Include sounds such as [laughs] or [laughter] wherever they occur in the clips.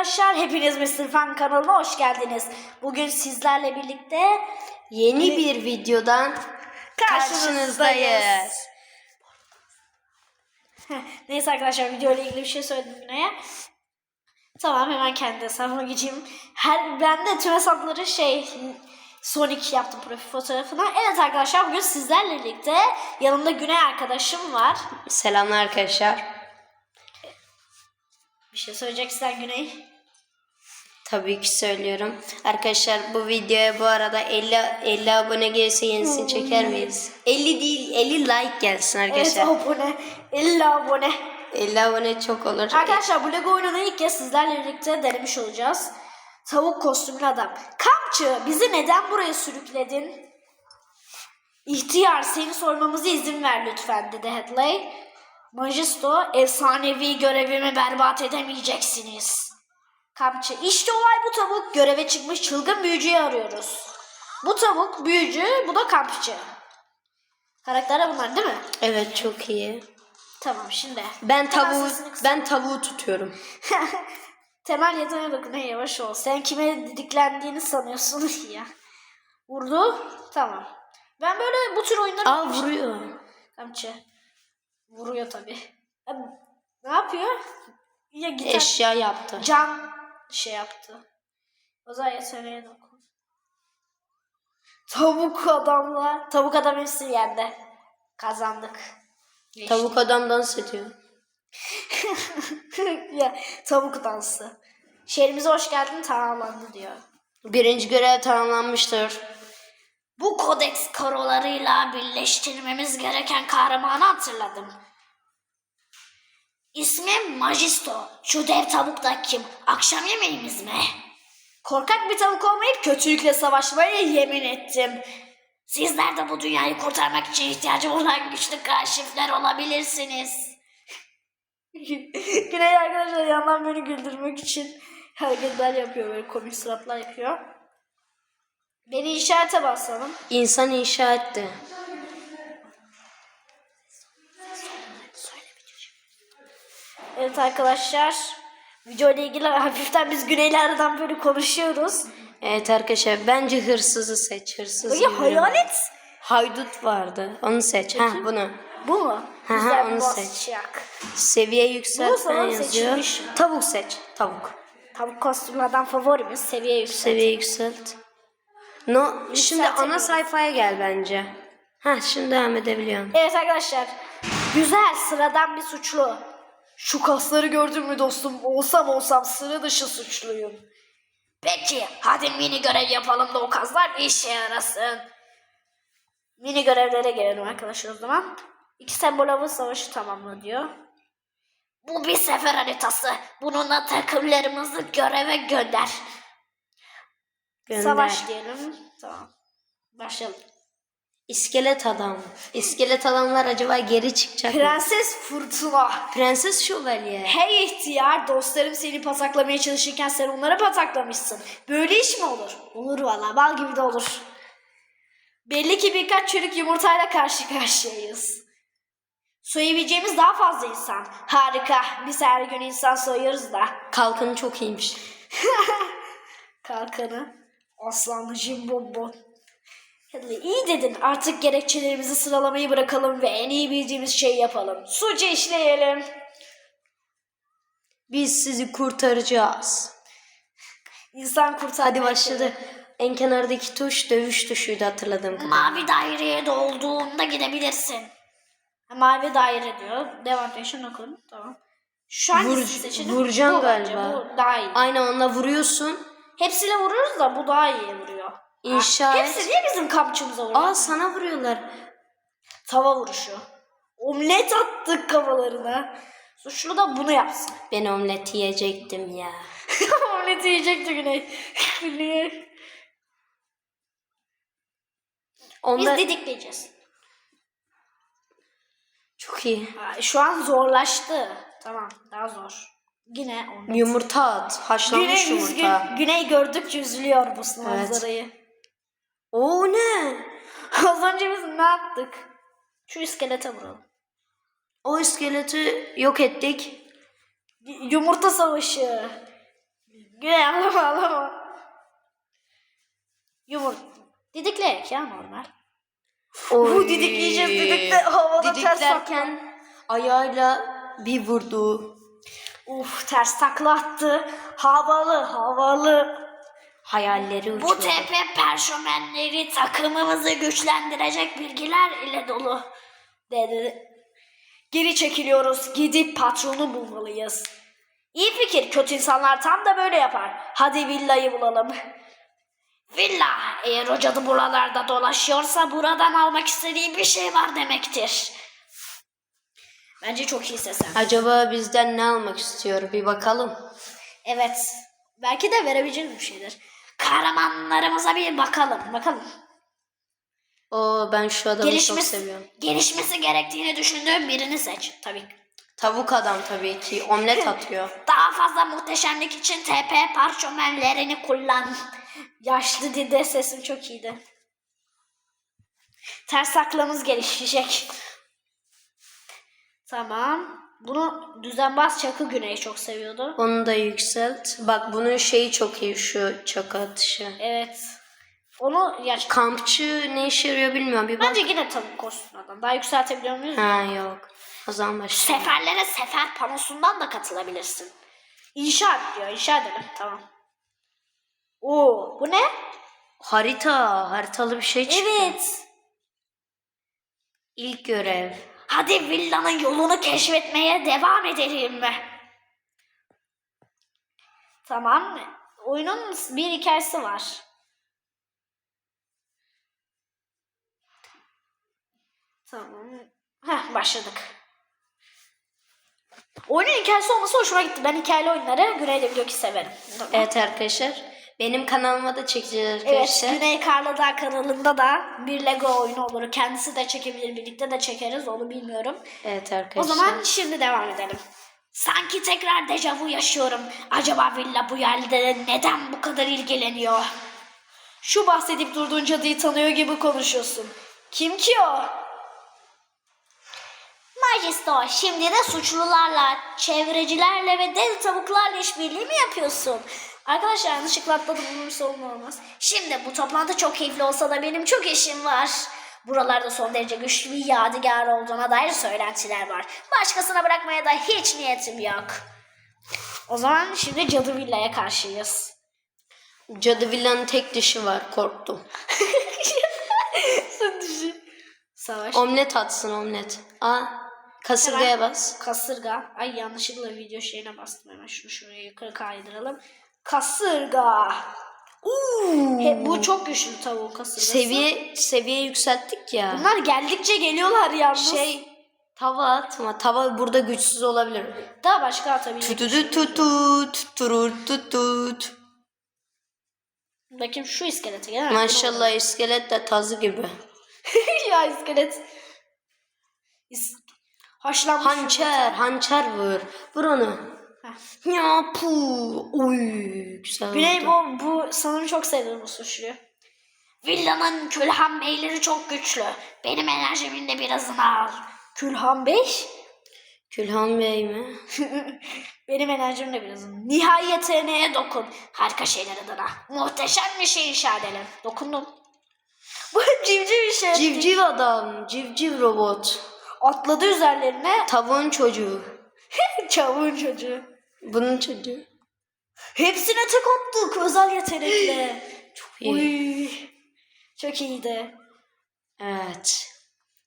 arkadaşlar. Hepiniz Mr. Fan kanalına hoş geldiniz. Bugün sizlerle birlikte Yeni bir videodan karşınızdayız. [laughs] Neyse arkadaşlar video ile ilgili bir şey söyledim Güney'e. Tamam hemen kendi hesabıma geçeyim. Her, ben de tüm hesapları şey Sonic yaptım profil fotoğrafına. Evet arkadaşlar bugün sizlerle birlikte yanımda Güney arkadaşım var. Selamlar arkadaşlar. Bir şey söyleyeceksen Güney. Tabii ki söylüyorum. Arkadaşlar bu videoya bu arada 50 50 abone gelirse yenisini çeker miyiz? 50 değil 50 like gelsin Evet arkadaşlar. abone. 50 abone. 50 abone çok olur. Arkadaşlar bu Lego oyununu ilk kez sizlerle birlikte denemiş olacağız. Tavuk kostümlü adam. Kampçı bizi neden buraya sürükledin? İhtiyar seni sormamıza izin ver lütfen dedi Headley. Majisto efsanevi görevimi berbat edemeyeceksiniz. Kampçı işte olay bu tavuk göreve çıkmış çılgın büyücüyü arıyoruz. Bu tavuk büyücü bu da kampçı. Karakterler bunlar değil mi? Evet çok iyi. Tamam şimdi. Ben tavuğu ben tavuğu tutuyorum. [laughs] Temel yeteneğe hey yavaş ol. Sen kime didiklendiğini sanıyorsun [laughs] ya. Vurdu. Tamam. Ben böyle bu tür oyunları Aa vuruyor. Kamçı. Vuruyor tabi. Ne yapıyor? Ya gitar Eşya yaptı. can şey yaptı. O zaman yeteneğe dokun. Tavuk adamla. Tavuk adam hepsi yerde. Kazandık. Geçtik. Tavuk adam dans ediyor. [laughs] ya, tavuk dansı. Şehrimize hoş geldin tamamlandı diyor. Birinci görev tamamlanmıştır. Bu kodeks korolarıyla birleştirmemiz gereken kahramanı hatırladım. İsmim Magisto. Şu dev tavuk da kim? Akşam yemeğimiz mi? Korkak bir tavuk olmayıp kötülükle savaşmaya yemin ettim. Sizler de bu dünyayı kurtarmak için ihtiyacı olan güçlü kaşifler olabilirsiniz. [laughs] Güney arkadaşlar yandan beni güldürmek için hareketler yapıyor böyle komik suratlar yapıyor. Beni işarete basalım. İnsan inşa etti. Evet arkadaşlar. Video ile ilgili hafiften biz Güneylerden böyle konuşuyoruz. Evet arkadaşlar bence hırsızı seç. Hırsız var. hayalet. Haydut vardı. Onu seç. Ha bunu. Bu mu? Hı, Güzel onu seç. basacak. Seviye Bu yükseltme sana yazıyor. seçilmiş. Tavuk seç. Tavuk. Tavuk kostümlerden favorimiz seviye yüksek. Seviye yükselt. No, şimdi ana sayfaya gel bence. Ha şimdi devam edebiliyorum. Evet arkadaşlar. Güzel sıradan bir suçlu. Şu kasları gördün mü dostum? Olsam olsam sıra dışı suçluyum. Peki hadi mini görev yapalım da o kaslar bir işe yarasın. Mini görevlere gelelim arkadaşlar o zaman. İki sembol avı savaşı tamamla diyor. Bu bir sefer haritası. Bununla takımlarımızı göreve gönder. Gönder. Savaş diyelim. Tamam. Başlayalım. İskelet adam. İskelet adamlar acaba geri çıkacak mı? Prenses Fırtına. Prenses şövalye. Hey ihtiyar dostlarım seni pataklamaya çalışırken sen onları pataklamışsın. Böyle iş mi olur? Olur valla bal gibi de olur. Belli ki birkaç çürük yumurtayla karşı karşıyayız. Soyabileceğimiz daha fazla insan. Harika. Biz her gün insan soyuyoruz da. Kalkanı çok iyiymiş. [laughs] Kalkanı. Aslanlı jimbombo. Hadi iyi dedin. Artık gerekçelerimizi sıralamayı bırakalım ve en iyi bildiğimiz şeyi yapalım. Suç işleyelim. Biz sizi kurtaracağız. İnsan kurtarmak Hadi başladı. En kenardaki tuş dövüş tuşuydu hatırladığım kadarıyla. Mavi daireye dolduğunda gidebilirsin. Ha, Mavi daire diyor. Devam peşin okun. Tamam. Şu an Vur- seçelim. vuracağım Bu bence, galiba. Bu daha iyi. Aynen onunla vuruyorsun. Hepsiyle vururuz da bu daha iyi vuruyor. İnşa Ha, et. Hepsi niye bizim kampçımıza vuruyor? Aa sana vuruyorlar. Tava vuruşu. Omlet attık kafalarına. Suçlu da bunu yapsın. [laughs] Ben omlet yiyecektim ya. Omleti yiyecekti Güney. [laughs] Biz Onda didikleyeceğiz. çok iyi. Ha, şu an zorlaştı. Tamam daha zor. Yine omlet. Yumurta at. Haşlanmış Güney, yumurta. Güney gördükçe üzülüyor bu manzarayı. Oo ne? [laughs] Az önce biz ne yaptık? Şu iskelete vuralım. O iskeleti yok ettik. Y- Yumurta savaşı. Güney ağlama ağlama. Yumur. Didikleyerek ya normal. Bu didikleyeceğiz dedik de havada ters Didiklerken ayağıyla bir vurdu. Uf ters takla attı. Havalı havalı. Hayalleri uçuyordu. Bu tepe personelleri takımımızı güçlendirecek bilgiler ile dolu dedi. Geri çekiliyoruz. Gidip patronu bulmalıyız. İyi fikir. Kötü insanlar tam da böyle yapar. Hadi villayı bulalım. Villa. Eğer o cadı buralarda dolaşıyorsa buradan almak istediği bir şey var demektir. Bence çok iyi seslen. Acaba bizden ne almak istiyor? Bir bakalım. Evet. Belki de verebileceğimiz bir şeydir. Kahramanlarımıza bir bakalım. Bakalım. Oo ben şu adamı çok Gelişmesi, seviyorum. gelişmesi gerektiğini düşündüğüm birini seç. Tabii. Tavuk adam tabii ki. Omlet atıyor. [laughs] Daha fazla muhteşemlik için TP parşömenlerini kullan. [laughs] Yaşlı dide sesim çok iyiydi. Ters saklamız gelişecek. Tamam. Bunu düzenbaz çakı güneyi çok seviyordu. Onu da yükselt. Bak bunun şeyi çok iyi şu çakı atışı. Evet. Onu ya, Kampçı ne işe yarıyor bilmiyorum. Bir bak. bence yine tavuk kostümlerden. Daha yükseltebiliyor muyuz? Ha yok. O zaman başlayalım. Seferlere sefer panosundan da katılabilirsin. İnşaat diyor. İnşa edelim. Tamam. Oo, bu ne? Harita. Haritalı bir şey çıktı. Evet. İlk görev. Hadi villanın yolunu keşfetmeye devam edelim. Tamam. Oyunun bir hikayesi var. Tamam. Heh, başladık. Oyunun hikayesi olması hoşuma gitti. Ben hikayeli oyunları Güney'de biliyor ki severim. Tamam. Evet arkadaşlar. Benim kanalıma da çekeceğiz Evet, arkadaşlar. Güney Karladağ kanalında da bir Lego oyunu olur. Kendisi de çekebilir, birlikte de çekeriz. Onu bilmiyorum. Evet O arkadaşlar. zaman şimdi devam edelim. Sanki tekrar dejavu yaşıyorum. Acaba Villa bu yerlere neden bu kadar ilgileniyor? Şu bahsedip durduğun cadıyı tanıyor gibi konuşuyorsun. Kim ki o? Majisto, şimdi de suçlularla, çevrecilerle ve dev tavuklarla işbirliği mi yapıyorsun? Arkadaşlar yanlışlıkla atladım bunun sorun olmaz. Şimdi bu toplantı çok keyifli olsa da benim çok işim var. Buralarda son derece güçlü bir yadigar olduğuna dair söylentiler var. Başkasına bırakmaya da hiç niyetim yok. O zaman şimdi Cadı Villa'ya karşıyız. Cadı villanın tek dişi var. Korktum. [laughs] Sen düşün. Savaş. Omlet atsın omlet. Aa. Kasırgaya Hemen bas. Kasırga. Ay yanlışlıkla video şeyine bastım hemen. Şunu şuraya yukarı kaydıralım. Kasırga. He, bu çok güçlü tavuğu kasırgası. Seviye seviye yükselttik ya. Bunlar geldikçe geliyorlar yalnız. Şey tava atma. Tava burada güçsüz olabilir. Daha başka atabilir. Tutudu tutut tutturur tutut. Bakayım şu iskelete gel. Maşallah iskelet de tazı gibi. [laughs] ya iskelet. İs Haşlanmış. Hançer, hançer vur. Vur onu. Ya pu. Uy güzel Güney bu, bu sanırım çok sevdiğim bu suçluyu. Villanın Külhan Beyleri çok güçlü. Benim enerjimin de birazını al. Külhan Bey? Külhan Bey mi? [laughs] Benim enerjim de birazını. Nihai yeteneğe dokun. Harika şeyler adına. Muhteşem bir şey inşa edelim. Dokundum. [laughs] Bu civciv işe. Civciv adam, civciv robot. Atladı üzerlerine. Tavuğun çocuğu. [laughs] Çavuğun çocuğu. Bunun çocuğu. Hepsine tek attık özel yetenekle. [gasps] Çok iyi. Uy. Çok iyiydi. Evet.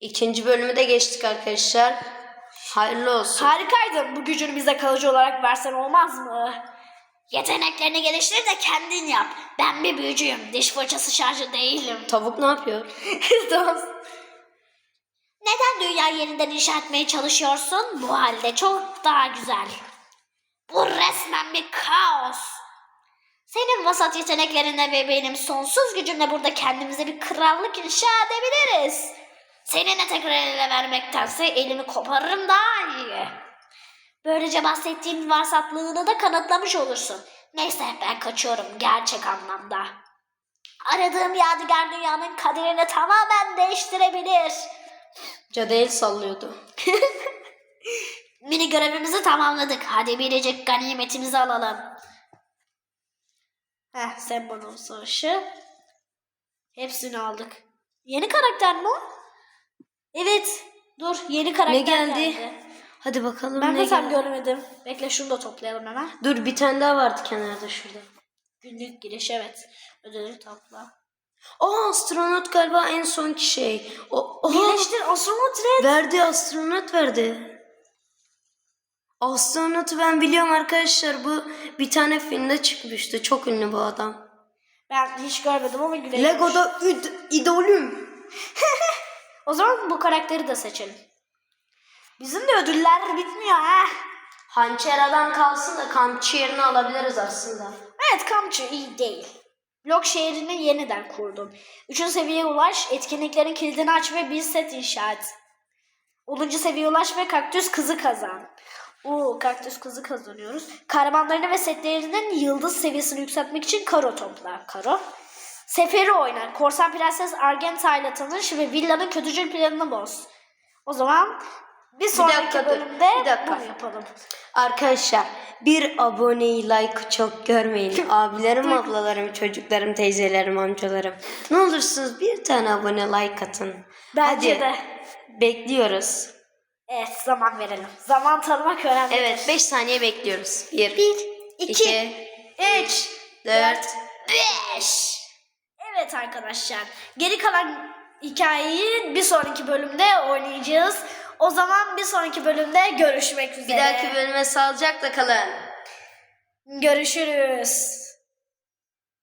İkinci bölümü de geçtik arkadaşlar. Hayırlı olsun. Harikaydın. Bu gücünü bize kalıcı olarak versen olmaz mı? Yeteneklerini geliştir de kendin yap. Ben bir büyücüyüm. Diş fırçası şarjı değilim. Tavuk ne yapıyor? [laughs] Neden dünya yeniden inşa etmeye çalışıyorsun? Bu halde çok daha güzel. Bu resmen bir kaos. Senin vasat yeteneklerine ve benim sonsuz gücümle burada kendimize bir krallık inşa edebiliriz. Seninle tekrar ele vermektense elimi koparırım daha iyi. Böylece bahsettiğim varsatlığını da kanıtlamış olursun. Neyse ben kaçıyorum gerçek anlamda. Aradığım yadigar dünyanın kaderini tamamen değiştirebilir. Cadı el sallıyordu. [laughs] Mini görevimizi tamamladık. Hadi biricik ganimetimizi alalım. Heh, Sembon'un savaşı. Hepsini aldık. Yeni karakter mi o? Evet. Dur yeni karakter Ne geldi? Hadi bakalım Ben ne geldi. görmedim. Bekle şunu da toplayalım hemen. Dur bir tane daha vardı kenarda şurada. Günlük giriş evet. Ödülü topla. Aa astronot galiba en son şey. O, oha, Birleştir astronot red. verdi astronot verdi. Astronotu ben biliyorum arkadaşlar. Bu bir tane filmde çıkmıştı. Çok ünlü bu adam. Ben hiç görmedim ama gülerim. Lego'da id- idolüm. [laughs] O zaman bu karakteri de seçelim. Bizim de ödüller bitmiyor ha. Hançer adam kalsın da kampçı yerini alabiliriz aslında. Evet kampçı iyi değil. Blok şehrini yeniden kurdum. Üçüncü seviyeye ulaş, etkinliklerin kilidini aç ve bir set inşa et. 10. seviyeye ulaş ve kaktüs kızı kazan. Oo, kaktüs kızı kazanıyoruz. Kahramanlarını ve setlerinin yıldız seviyesini yükseltmek için karo topla. Karo. Seferi oyna. Korsan Prenses Argenta ile tanış ve villanın kötücül planını boz. O zaman bir sonraki dakika dur, bölümde bir dakika. bunu yapalım. Arkadaşlar bir aboneyi like çok görmeyin. [laughs] Abilerim, ablalarım, çocuklarım, teyzelerim, amcalarım. Ne olursunuz bir tane abone like atın. Bence Hadi. de. Bekliyoruz. Evet zaman verelim. Zaman tanımak önemli. Evet 5 saniye bekliyoruz. 1, 1, 2, 2, 3, 4, 5. Evet arkadaşlar. Geri kalan hikayeyi bir sonraki bölümde oynayacağız. O zaman bir sonraki bölümde görüşmek üzere. Bir dahaki bölüme sağlıcakla kalın. Görüşürüz.